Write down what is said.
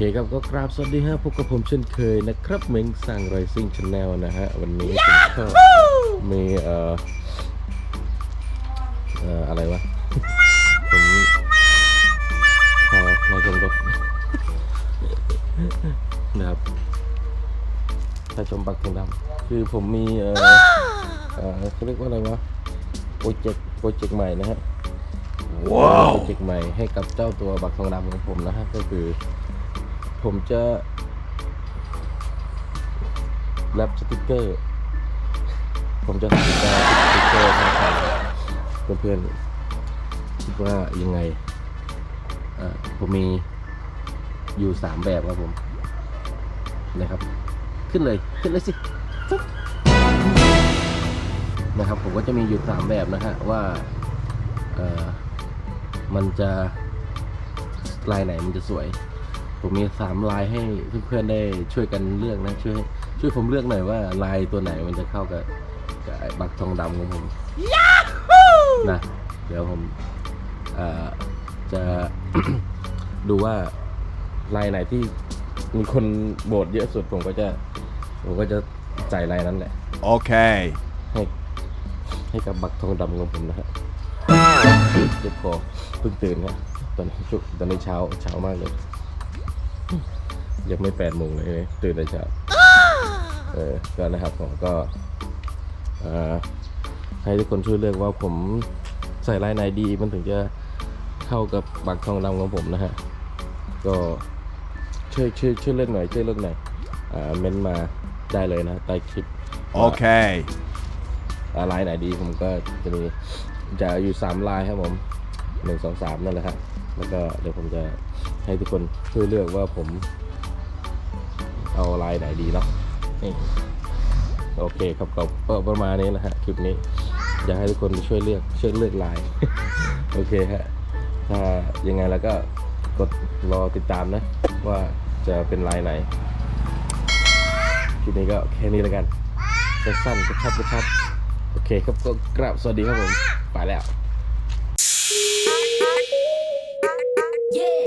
ครับก็กราบสวัสดีฮะพบกับผมเช่นเคยนะครับเม้งสั่งไรซิ่งชาแนลนะฮะ วันนี้ผมก็มีเอ่อเอ่ออะไรวะผมพอมาชมรถนะครับถ้าชมปักทองดำคือผมมีเอ่อเอ่อเขาเรียกว่าอะไรวะโปรเจกต์โปรเจกต์ใหม่นะฮะว้าวโปรเจกต์ใหม่ให้กับเจ้าตัวบักทองดำของผมนะฮะก็คือ ผมจะแรปสติกเกอร์ ผมจะทำสติกเกอร์สติกเกอร์ให้กับเพื่อนๆคิดว่ายังไงผมมีอยู่สามแบบครับผมนะครับ ขึ้นเลยขึ้นเลยสินะครับ ผมก็จะมีอยู่สามแบบนะฮะว่าเออมันจะลายไหนมันจะสวย ผมมีสามลายให้เพื่อนๆได้ช่วยกันเลือกนะช่วยช่วยผมเลือกหน่อยว่าลายตัวไหนมันจะเข้ากับกับไอ้บักทองดำของผมนะเดี๋ยวผมเอ่อจะ ดูว่าลายไหนที่มีคนโบสเยอะสุดผมก็จะผมก็จะใส่ลายนั้นแหละ Okay. ให้ให้กับบักทองดำของผมนะฮะเจ็บคอเพิ่งตื่นครับตอนนี้ชุตอนนี้เช้าเช้ามากเลย ยังไม่แปดโมงเลยเลย ตื่นแต่เช้าเออก็นะครับผมก็เอ่อให้ทุกคนช่วยเลือกว่าผมใส่ลายไหนดี มันถึงจะเข้ากับบักทองดำของผมนะฮะ ก็ช่วยช่วยช่วยเลือกหน่อยช่วยเลือกหน่อยอ่าเม้นต์มาได้เลยนะใต้คลิป Okay. อ่าลายไหนดีผมก็จะมีจะอยู่สามลายครับผมหนึ่งสองสามนั่นแหละครับแล้วก็เดี๋ยวผมจะให้ทุกคนช่วยเลือกว่าผม เอาลายไหนดีเนาะนี่โอเคครับก็ประมาณนี้นะฮะคลิปนี้อยากให้ทุกคนช่วยเลือกช่วยเลือกลาย โอเคฮะถ้ายังไงแล้วก็กดรอติดตามนะ ว่าจะเป็นลายไหนคลิปนี้ก็แค่นี้แล้วกันจะสั้นๆกระชับกระชับโอเคครับก็กราบสวัสดีครับผม ไปแล้ว Yeah.